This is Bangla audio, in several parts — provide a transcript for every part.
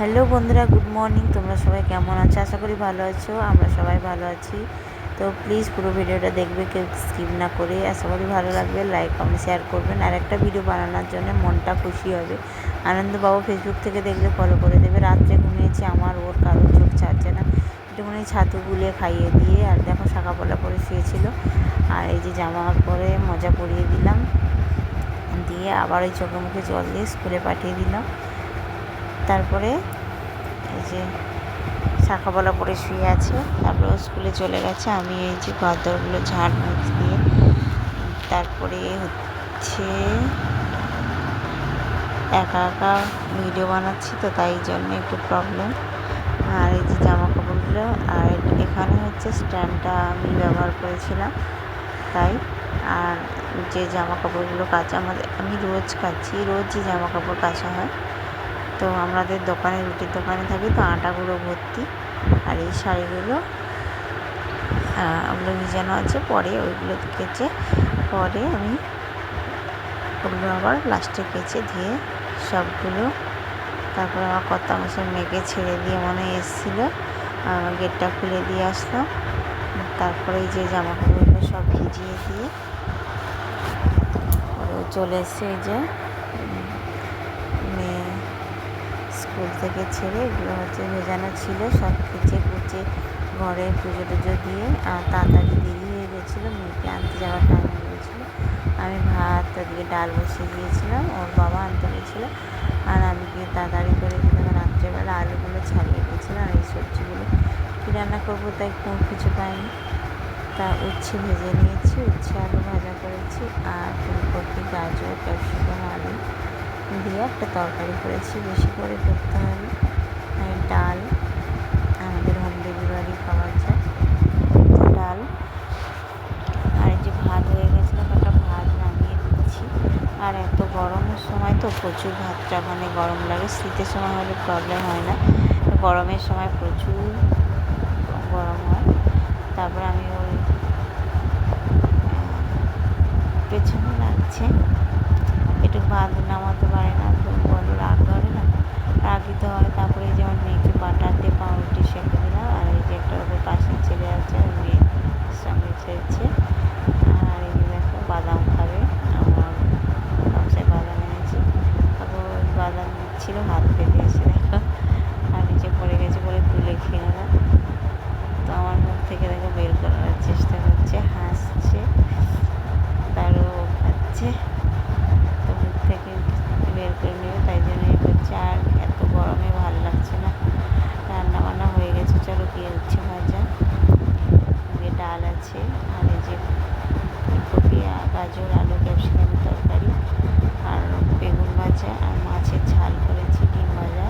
হ্যালো বন্ধুরা, গুড মর্নিং। তোমরা সবাই কেমন আছো? আশা করি ভালো আছো, আমরা সবাই ভালো আছি। তো প্লিজ পুরো ভিডিওটা দেখবে, কেউ স্কিপ না করে। আশা করি ভালো লাগবে লাইক কমেন্ট শেয়ার করবেন। আর একটা ভিডিও বানানোর জন্য মনটা খুশি হবে। আনন্দবাবু ফেসবুক থেকে দেখলে ফলো করে দেবে। রাত্রে ঘুমিয়েছি, আমার ওর কারোর চোখ ছাড়ছে না। একটুখানি ছাতু গুলিয়ে খাইয়ে দিয়ে, আর দেখো শাঁকাপলা পরে শুয়েছিল। আর এই যে জামা পরে মজা পরিয়ে দিলাম। দিয়ে আবার ওই চোখে মুখে জল দিয়ে স্কুলে পাঠিয়ে দিলাম। তারপরে এই যে শাখাবলা পরে শুয়ে আছে, তারপরে স্কুলে চলে গেছে। আমি এই যে ঘরদরগুলো ঝাড় দিয়ে, তারপরে হচ্ছে একা একা ভিডিও বানাচ্ছি তো তাই জন্য একটু প্রবলেম আর এই যে জামা কাপড়গুলো আর এখানে হচ্ছে স্ট্যান্ডটা আমি ব্যবহার করেছিলাম তাই। আর যে জামা কাপড়গুলো কাচা, আমাদের, আমি রোজ কাচি রোজই জামা কাপড় কাচা হয় তো আমাদের দোকানে, রুটির দোকানে থাকি তো আটাগুলো ভর্তি আর এই শাড়িগুলো। ওগুলো ভিজানো আছে পরে ওইগুলো কেচে, পরে আমি ওগুলো আবার লাস্টে কেচে ধুয়ে সবগুলো, তারপরে আমার কর্তা মশাই মেঘে ছেড়ে দিয়ে মনে এসেছিল গেটটা খুলে দিয়ে আসলাম তারপরে যে জামা কাপড়গুলো সব ভিজিয়ে দিয়ে চলে এসছে এই যে মেয়ে স্কুল থেকে ছেড়ে এগুলো হচ্ছে ভেজানো ছিল, সব কেচে কুচে ঘরে পুজো টুজো দিয়ে। আর তাড়াতাড়ি দেরি হয়ে গেছিল, মেয়েকে আনতে যাওয়ার টাইম হয়ে গেছিল। আমি ভাত দিয়ে ডাল বসিয়ে দিয়েছিলাম, ওর বাবা আনতে গেছিল। আর আমি গিয়ে তাড়াতাড়ি করে কিন্তু রাত্রেবেলা আলুগুলো ছাড়িয়ে দিয়েছিলাম আর এই সবজিগুলো। কী রান্না করব তাই কোনো কিছু পাইনি। তা উচ্ছে ভেজে নিয়েছি, উচ্ছে আলু ভাজা করেছি আর ফুলকপি, গাজর, ক্যাপসিকাম, আলু। দিয়ে একটা তরকারি করেছি, বেশি করে করতে হবে আর ডাল, আমাদের হোম ডেলিভারি পাওয়া যায়। ডাল, আর যে ভাত হয়ে গেছিল একটা ভাত নামিয়ে দিচ্ছি। আর এত গরমের সময় তো প্রচুর ভাতটা মানে গরম লাগে, শীতের সময় হলে প্রবলেম হয় না। গরমের সময় প্রচুর গরম হয়। তারপর আমি ওই পেছনে লাগছে। ভাত নামাতে পারে না বলে রাগ ধরে না। রাগ দিতে হয়, তারপরে এই যে আমার মেয়েকে বাটাতে পাউরুটি সেঁকে দিলাম, আর এই যে একটা ওদের পাশে ছেলে আছে আর মেয়ের সঙ্গে খেয়েছে আর এই যে দেখো, বাদাম খাবে, আমার ব্যবসায় বাদাম এনেছি। তারপর বাদাম দিচ্ছিল, হাত পেতে এসে দেখো, আর নিচে পড়ে গেছে বলে তুলে খেয়ে নিলাম। তো আমার মুখ থেকে দেখো বের করার চেষ্টা করছে, হাসছে তারও খাচ্ছে তো মুখ থেকে বের করে নেবে তাই জন্য এ করছে আর এত গরমে ভালো লাগছে না রান্না বান্না হয়ে গেছে চলো গিয়ে উচ্ছে ভাজা ডাল আছে আর এই যে ফুলকপি গাজর আলু ক্যাপসিকামের তরকারি আর বেগুন ভাজা আর মাছের ঝাল করেছি ডিম ভাজা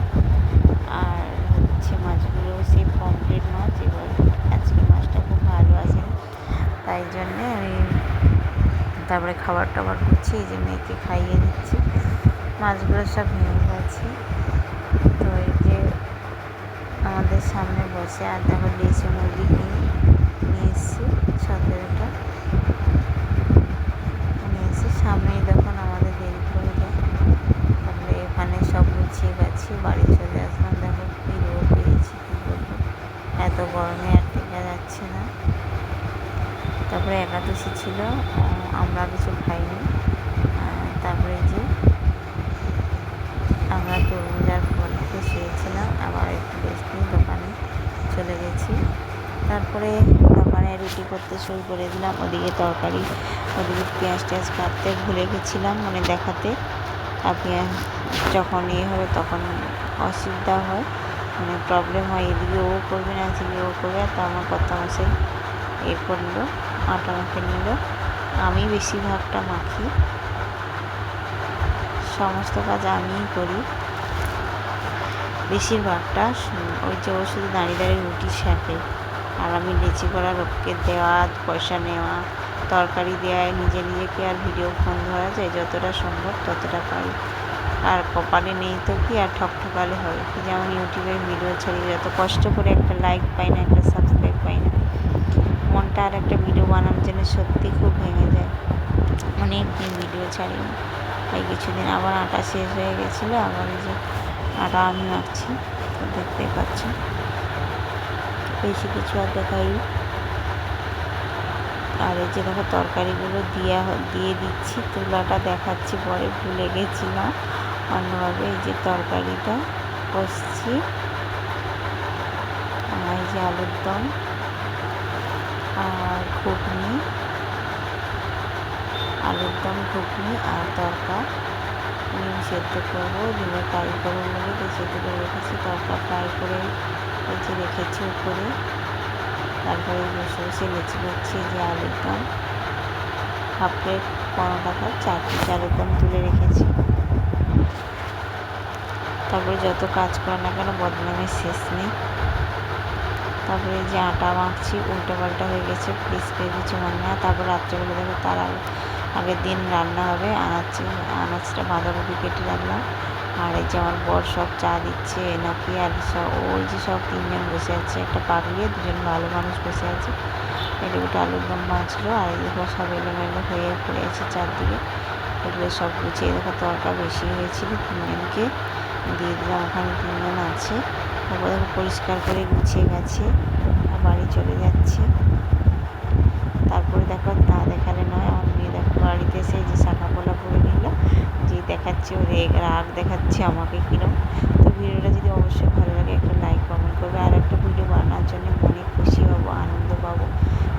আর হচ্ছে মাছগুলো সেই পমপ্লেট মাছ এবার আজকে মাছটা খুব ভালো আছে তাই জন্যে আমি তারপরে খাবার টাবার করছি, এই যে মেয়েকে খাইয়ে দিচ্ছি। মাছগুলো সব ভেঙে গেছে। তো এই যে আমাদের সামনে বসে আর দেখো দেশি মুরগি নিয়ে নিয়ে এসেছি সতেরোটা। নিয়ে এসে সামনেই দেখুন আমাদের দেরি করে যায়। তারপরে এখানে সব গুছিয়ে গেছি, বাড়ি চলে আসলাম। দেখো কী রোদ পেয়েছি কী বলব। এত গরমে তারপরে একাদশী ছিল আমরা কিছু খাইনি। তারপরে যে আমরা তরমুজ আর ফল খেয়ে শুয়েছিলাম আবার একটু নিয়ে দোকানে চলে গেছি। তারপরে দোকানে রুটি করতে শুরু করে দিলাম, ওদিকে তরকারি, ওদিকে পেঁয়াজ টেঁয়াজ কাটতে ভুলে গেছিলাম মানে দেখাতে। আর পেঁয়াজ যখন ইয়ে হবে তখন অসুবিধা হয় মানে প্রবলেম হয়, এদিকে ও করবে না, এদিকে ও করবে আর তো আমার কথা মাসে এ করল। আটা মাখে নিল। আমি বেশিরভাগটা মাখি। সমস্ত কাজ আমিই করি। বেশিরভাগটা ওই যে ও শুধু দাঁড়িয়ে দাঁড়িয়ে রুটি শেখে আর আমি লেচি করা লোককে দেওয়া, পয়সা নেওয়া, তরকারি দেওয়ায় নিজে নিজেকে আর ভিডিও ফোন ধরা যায়? যতটা সম্ভব ততটা পারি। আর কপালে নেই তো কি আর ঠকঠকালে হবে? যেমন ইউটিউবের ভিডিও ছাড়ি, যত কষ্ট করে একটা লাইক পাই না, একটা সাবস্ক্রাইব মনটা আর একটা ভিডিও বানানোর জন্য সত্যি খুব ভেঙে যায়। অনেক দিন ভিডিও ছাড়িনি। তাই কিছুদিন আবার আটা শেষ হয়ে গেছিল, আবার যে আটা আমি মাখছি দেখতে পাচ্ছি। বেশি কিছু আর দেখাই আর এই যে দেখো তরকারিগুলো দিয়ে দিয়ে দিচ্ছি, তুলাটা দেখাচ্ছি, পরে ভুলে গেছিলাম অন্যভাবে এই যে তরকারিটা কষছি। আর এই যে আলুর দম। আর ঘুগনি, আলুর দম, ঘুগনি আর তরকা। ডিম সেদ্ধ করব ডিমের ফ্রাই করব বলে সেদ্ধ করে রেখেছি। তরকা ফ্রাই করে যে রেখেছি উপরে। তারপরে বসে বসে লেচি করছি যে আলুর দম। হাফ প্লেট পনেরো টাকার চার পিস আলুর দম তুলে রেখেছি। তারপরে যত কাজ করে না কেন, বদনামের শেষ নেই। তারপরে যে আটা মাখছি উল্টো পাল্টা হয়ে গেছে প্লিজ কেউ কিছু মনে না তারপর রাত্রেবেলা দেখো তার আগে, আগের দিন রান্না হবে আনাজ আনাজটা বাঁধাকপি কেটে রাখলাম। আর এই যে আমার বর সব চা দিচ্ছে, নাকি আর সব, ওই যে সব তিনজন বসে আছে, একটা পাগলি দুজন ভালো মানুষ বসে আছে। এটা ওটা আলুর দম মাছলো আর দেখো সব এলোমেলো হয়ে পড়ে আছে চারদিকে। এগুলো সব গুছিয়ে দেখো তরকা বেশি হয়েছিল, তিনজনকে দিয়ে দিলাম। ওখানে তিনজন আছে। তারপর পরিষ্কার করে গুছিয়ে গেছে বাড়ি চলে যাচ্ছে। তারপরে দেখো তা দেখালে নয় আমার মেয়ে দেখো বাড়িতে এসে যে শাখা পোলা পরে নিল, যে দেখাচ্ছে ও রেগ রাগ দেখাচ্ছে আমাকে কিরম। তো ভিডিওটা যদি অবশ্যই ভালো লাগে, একটা লাইক কমেন্ট করবে, আর একটা ভিডিও বানানোর জন্য মনে খুশি হব, আনন্দ পাবো।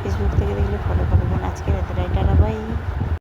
ফেসবুক থেকে দেখলে ফলো করবেন। আজকে এতটাই, টাটা বাই